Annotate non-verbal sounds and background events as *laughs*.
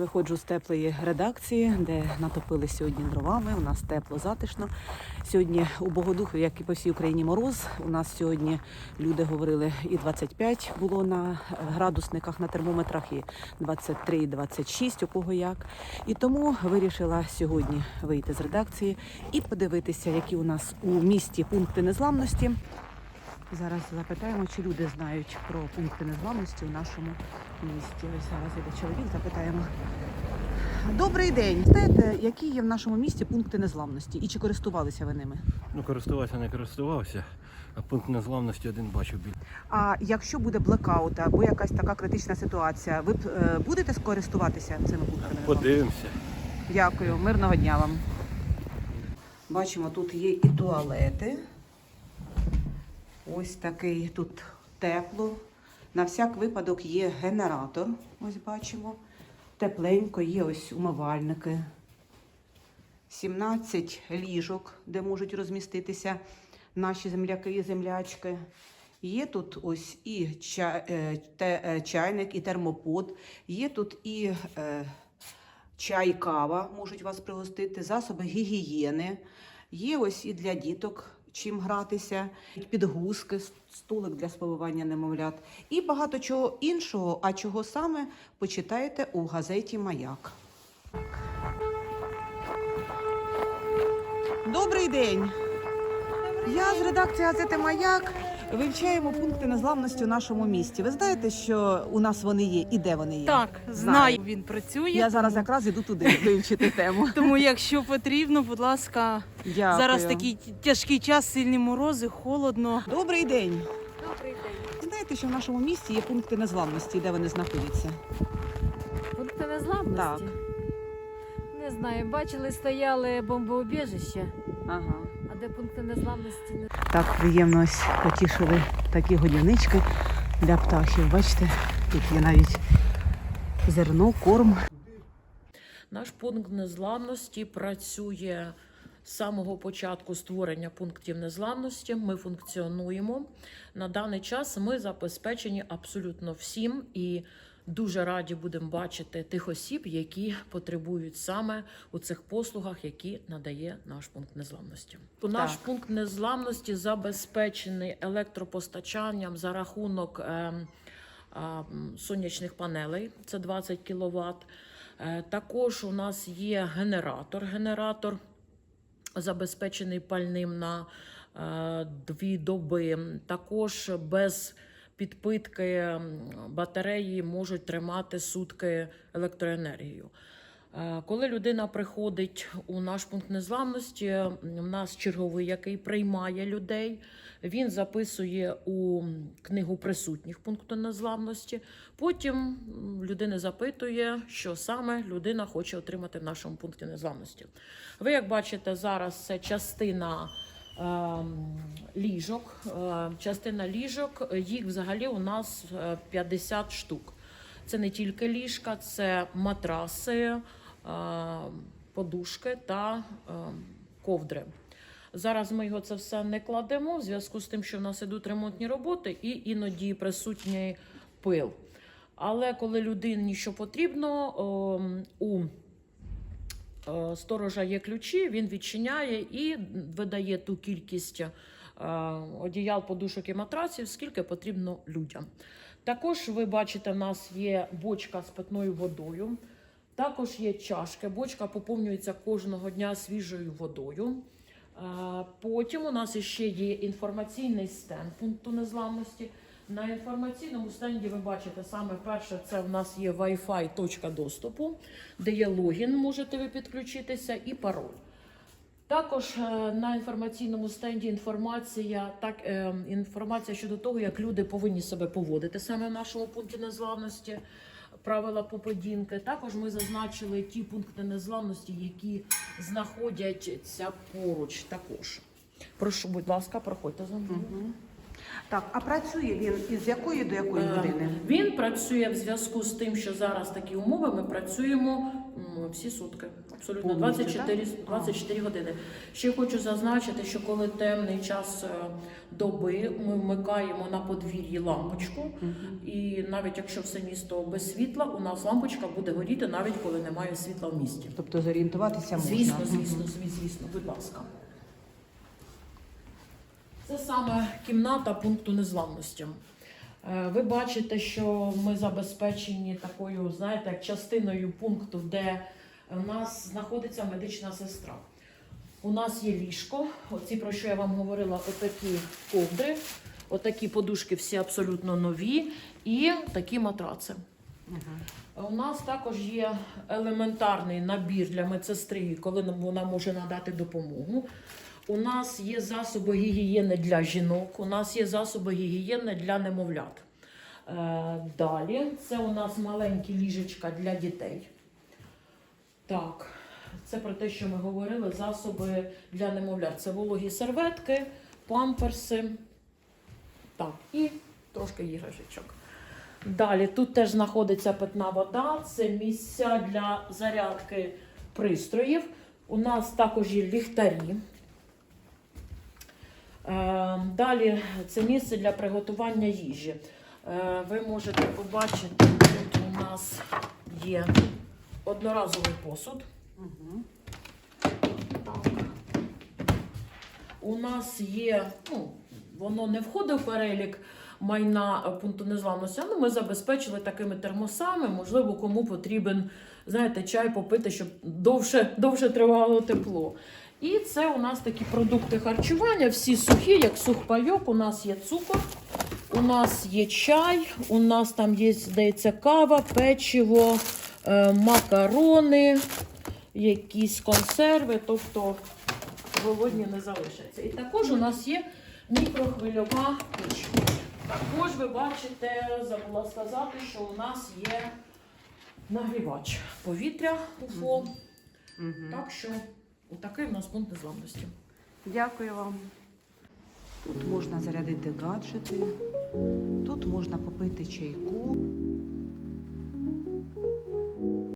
Виходжу з теплої редакції, де натопили сьогодні дровами. У нас тепло, затишно. Сьогодні у Богодуху, як і по всій Україні, мороз. У нас сьогодні люди говорили і 25 було на е, градусниках на термометрах, і 23, і 26, у кого як. І тому вирішила сьогодні вийти з редакції і подивитися, які у нас у місті пункти незламності. Зараз запитаємо, чи люди знають про пункти незламності у нашому місті. Ось зараз іде чоловік, запитаємо. Добрий день. Знаєте, які є в нашому місті пункти незламності і чи користувалися ви ними? Ну, користувався, не користувався, а пункт незламності один бачив біля. А якщо буде блекаут або якась така критична ситуація, ви б е, будете користуватися цими пунктами? незламності? Подивимося. Дякую, мирного дня вам. Бачимо, тут є і туалети. Ось такий тут тепло. На всяк випадок є генератор. Ось бачимо. Тепленько, є ось умивальники. 17 ліжок, де можуть розміститися наші земляки і землячки. Є тут ось і е, е, чайник, і термопод, є тут і е, чай, кава можуть вас пригостити, засоби гігієни. Є ось і для діток чим гратися, підгузки, столик для спивання немовлят і багато чого іншого. А чого саме почитаєте у газеті Маяк. Добрий день! Я з редакції газети Маяк. Вивчаємо пункти незламності у нашому місті. Ви знаєте, що у нас вони є і де вони є? Так, знаю, він працює. Я зараз якраз іду туди *laughs* вивчити тему. Тому, якщо потрібно, будь ласка, Дякую. зараз такий тяжкий час, сильні морози, холодно. Добрий день. Добрий день. Знаєте, що в нашому місті є пункти незламності, де вони знаходяться? Пункти незламності? Так. Не знаю, бачили, стояли бомбоубіжища, Ага. Де пункти незламності не Так приємно ось потішили такі годівнички для птахів. Бачите, тут є навіть зерно, корм. Наш пункт незламності працює з самого початку створення пунктів незламності. Ми функціонуємо. На даний час ми забезпечені абсолютно всім і дуже раді будемо бачити тих осіб, які потребують саме у цих послугах, які надає наш пункт незламності. Наш пункт незламності забезпечений електропостачанням за рахунок. а, м, сонячних панелей, це 20 кВт. Також у нас є генератор. Генератор забезпечений пальним на е, дві доби. Також без підпитки батареї можуть тримати сутки електроенергію. Е, Коли людина приходить у наш пункт незламності, у нас черговий, який приймає людей, він записує у книгу присутніх пункту незламності. Потім людина запитує, що саме людина хоче отримати в нашому пункті незламності. Ви, як бачите, зараз це частина. Ем, Ліжок, Е, частина ліжок, їх взагалі у нас е, 50 штук. Це не тільки ліжка, це матраси, е, подушки та е, ковдри. Зараз ми його це все не кладемо в зв'язку з тим, що в нас ідуть ремонтні роботи і іноді присутній пил. Але коли людині що потрібно, ем, у е, сторожа є ключі, він відчиняє і видає ту кількість е, одіял, подушок і матраців, скільки потрібно людям. Також ви бачите, в нас є бочка з питною водою. Також є чашки. Бочка поповнюється кожного дня свіжою водою. Е, Потім у нас ще є інформаційний стенд пункту незламності. На інформаційному стенді ви бачите саме перше, це в нас є Wi-Fi точка доступу, де є логін, можете ви підключитися, і пароль. Також е, на інформаційному стенді інформація, так, е, інформація щодо того, як люди повинні себе поводити саме в нашому пункті незламності, правила поведінки. Також ми зазначили ті пункти незламності, які знаходяться поруч. Також прошу, будь ласка, проходьте за мною. Так, а працює він із якої до якої Е, години? Він працює в зв'язку з тим, що зараз такі умови. Ми працюємо всі сутки, абсолютно Повністю, 24, так? 24 години. Ще хочу зазначити, що коли темний час е, доби, ми вмикаємо на подвір'ї лампочку, і навіть якщо все місто без світла, у нас лампочка буде горіти, навіть коли немає світла в місті. Тобто зорієнтуватися можна. Звісно, звісно, звісно, звісно, будь ласка. Це саме кімната пункту незламності. Е, Ви бачите, що ми забезпечені такою, знаєте, як частиною пункту, де у нас знаходиться медична сестра. У нас є ліжко, оці про що я вам говорила, отакі ковдри, отакі подушки всі абсолютно нові, і такі матраци. У нас також є елементарний набір для медсестри, коли вона може надати допомогу. У нас є засоби гігієни для жінок, у нас є засоби гігієни для немовлят. Е, далі це у нас маленькі ліжечка для дітей. Так, це про те, що ми говорили: засоби для немовлят. Це вологі серветки, памперси. Так, і трошки іграшечок. Далі тут теж знаходиться питна вода, це місця для зарядки пристроїв. У нас також є ліхтарі. Е, Далі це місце для приготування їжі. Е, Ви можете побачити, тут у нас є одноразовий посуд. У нас є, ну, воно не входить в перелік майна пункту незламності, але ми забезпечили такими термосами. Можливо, кому потрібен, знаєте, чай попити, щоб довше, довше тривало тепло. І це у нас такі продукти харчування, всі сухі, як сухпайок. У нас є цукор, у нас є чай, у нас там є, здається, кава, печиво, е, макарони, якісь консерви, тобто голодні не залишаться. І також у нас є мікрохвильова піч. Також ви бачите, забула сказати, що у нас є нагрівач повітря УФО. Мгм. Так що такий у нас пункт незламності. Дякую вам. Тут можна зарядити гаджети, тут можна попити чайку.